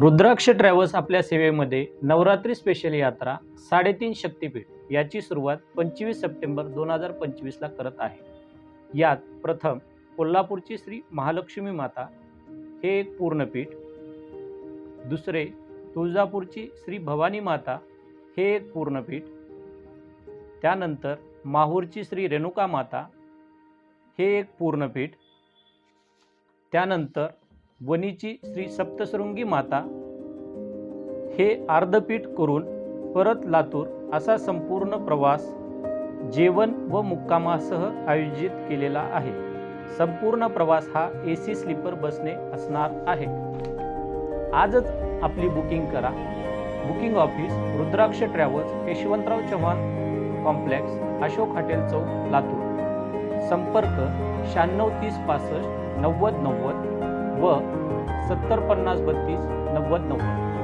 रुद्राक्ष travels आपल्या सेवेमध्ये Navratri special यात्रा साडेतीन शक्तीपीठ याची सुरुवात पंचवीस सप्टेंबर दोन हजार पंचवीसला करत आहे. यात प्रथम कोल्हापूरची श्री महालक्ष्मी माता हे एक पूर्णपीठ. दुसरे तुळजापूरची श्री भवानी माता हे एक पूर्णपीठ. त्यानंतर माहूरची श्री रेणुका माता हे एक पूर्णपीठ. त्यानंतर वणीची श्री सप्तशृंगी माता हे अर्धपीठ करून परत लातूर असा संपूर्ण प्रवास जेवण व मुक्कामासह आयोजित केलेला आहे. संपूर्ण प्रवास हा ए सी स्लीपर बसने असणार आहे. आजच आपली बुकिंग करा. Booking office Rudraksh travels Yashwantrao Chavan complex Ashok hotel चौक लातूर. संपर्क शहाण्णव तीस पासष्ट नव्वद नव्वद व सत्तर पन्नास बत्तीस नव्वद नव्वद.